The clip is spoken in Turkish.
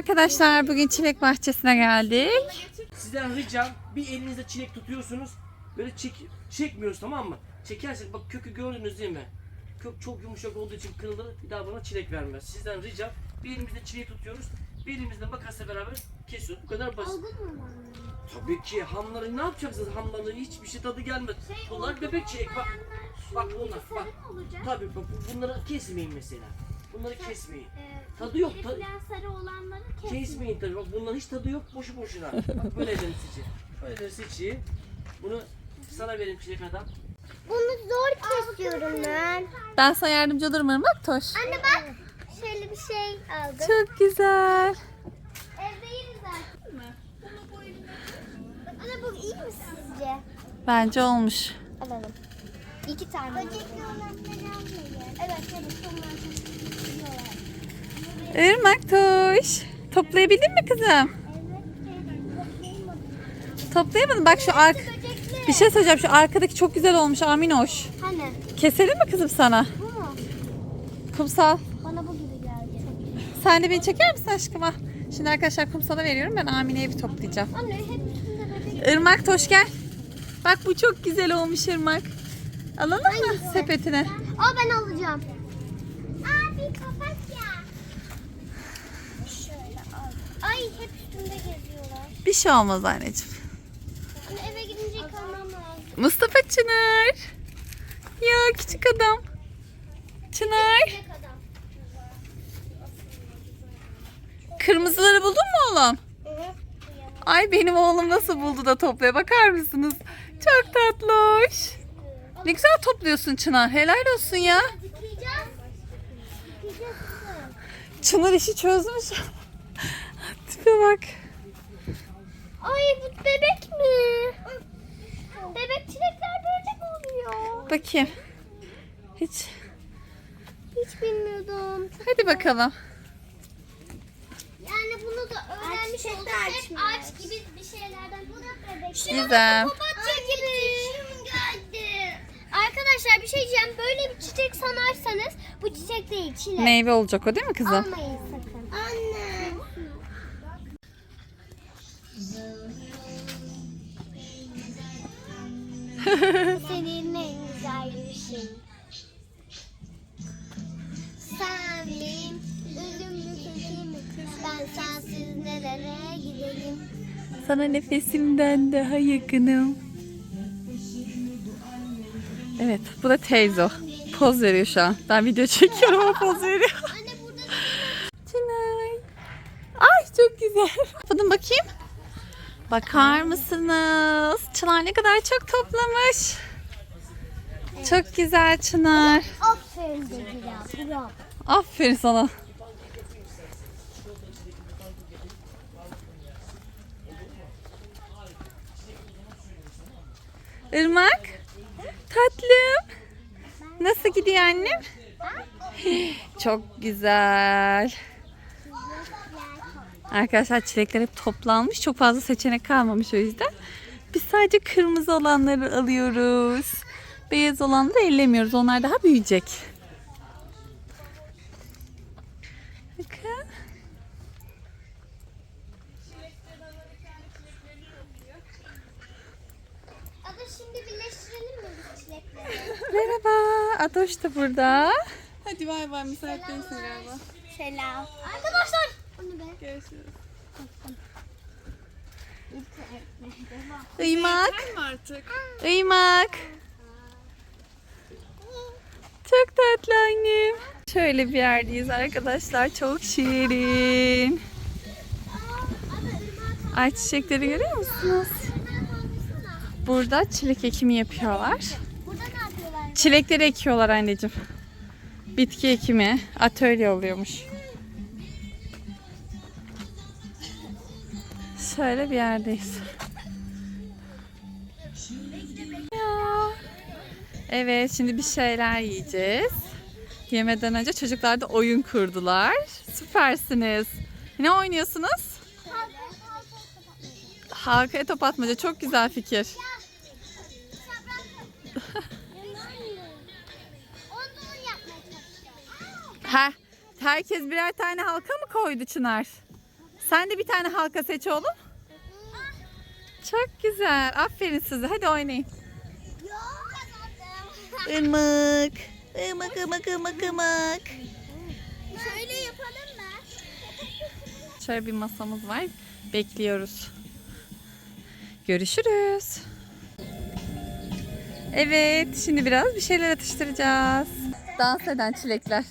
arkadaşlar. Bugün çilek bahçesine geldik. Sizden ricam bir elinizde çilek tutuyorsunuz. Böyle çek, çekmiyoruz tamam mı? Çekersek bak kökü gördünüz değil mi? Kök çok yumuşak olduğu için kırılır. Bir daha bana çilek vermez. Sizden ricam bir elimizde çileği tutuyoruz. Bir elimizde makasla beraber kesiyoruz. Bu kadar basit. Tabii ki hamları ne yapacaksınız? Hamların hiçbir şey tadı gelmez. Bunlar bebek çilek bak. Bak bunlar bak. Tabii bak bu- bunları kesmeyin mesela. Bunları kesmeyin. Tadı yok. Ta- sarı olanları kes. Kesmeyin tabii. Bak bunların hiç tadı yok. Boşu boşuna. Bak böyleleri seçin. Böyleleri seçin. Bunu sana verin çilek adam. Bunu zor kesiyorum ben. Ben sana yardımcı olurum Irmak Toş. Anne bak. Şöyle bir şey aldım. Çok güzel. Evde yeriz artık. Anne bu iyi mi sizce? Bence olmuş. Alalım. İki tane. Olanları almayın. Evet evet. Onlar çok yiyorlar. Irmak Toş. Toplayabildin mi kızım? Evet. Toplayamadın. Bak şu ark... Bir şey söyleyeceğim. Şu arkadaki çok güzel olmuş Aminoş. Hani? Keselim mi kızım sana? Bu mu? Kumsal. Bana bu gibi geldi. Sen de beni çeker misin aşkım? Ah. Şimdi arkadaşlar kumsala veriyorum. Ben Amine'ye bir toplayacağım. Anne hep üstünde. Irmak Toş gel. Bak bu çok güzel olmuş Irmak. Alalım mı sepetine? Aa ben alacağım. Abi papatya. Şöyle al. Ay hep üstümde geziyorlar. Bir şey olmaz anneciğim. Anne eve gidince yıkamam lazım. Mustafa Çınar. Ya küçük adam. Çınar. Kırmızıları buldun mu oğlum? Evet. Ay benim oğlum nasıl buldu da topluyor bakar mısınız? Çok tatlış. Ne güzel topluyorsun Çınar. Helal olsun ya. Çınar işi çözmüş. Tipe bak. Ay bu bebek mi? Bebek çilekler böyle mi oluyor? Bakayım. Hiç. Hiç bilmiyordum. Hadi bakalım. Yani bunu da öğrenmiş olduk. Hep ağaç gibi bir şeylerden. Bu da bebek. Güzel. Papatya gibi. geldi. Arkadaşlar bir şey diyeceğim. Böyle bir çiçek sanarsanız bu çiçek değil çilek. Meyve olacak o değil mi kızım? Almayın sakın. Anne. Senin en güzel gülüşün. Sen benim ölümlü kekim. Ben sensiz nerelere gidelim. Sana nefesimden daha yakınım. Evet bu da teyze o. Poz veriyor şu an. Ben video çekiyorum o poz veriyor. Çınar. Ay çok güzel. Bakın bakayım. Bakar mısınız? Çınar ne kadar çok toplamış. Çok güzel Çınar. aferin de biraz. Bravo. Aferin sana. Irmak. Tatlım. Nasıl gidiyor annem? Çok güzel. Arkadaşlar çilekler hep toplanmış. Çok fazla seçenek kalmamış o yüzden. Biz sadece kırmızı olanları alıyoruz. Beyaz olanları ellemiyoruz. Onlar daha büyüyecek. Bakın. Ada şimdi birleştirelim mi bu çilekleri? Merhaba. Atoş da burada. Hadi bay bay. Misafirlerimsin galiba. Selam. Arkadaşlar. Görüşürüz. Uyumak. Uyumak. Çok tatlı annem. Şöyle bir yerdeyiz arkadaşlar. Çok şirin. Ay çiçekleri görüyor musunuz? Burada çilek ekimi yapıyorlar. Çilekleri ekiyorlar anneciğim. Bitki ekimi, atölye oluyormuş. Şöyle bir yerdeyiz. Evet, şimdi bir şeyler yiyeceğiz. Yemeden önce çocuklar da oyun kurdular. Süpersiniz. Ne oynuyorsunuz? Halkaya top atmaca. Çok güzel fikir. Ha, herkes birer tane halka mı koydu Çınar? Sen de bir tane halka seç oğlum. Çok güzel. Aferin size. Hadi oynayın. Irmak. Irmak, ırmak, ırmak, ırmak. Şöyle yapalım mı? Şöyle bir masamız var. Bekliyoruz. Görüşürüz. Evet, şimdi biraz bir şeyler atıştıracağız. Dans eden çilekler.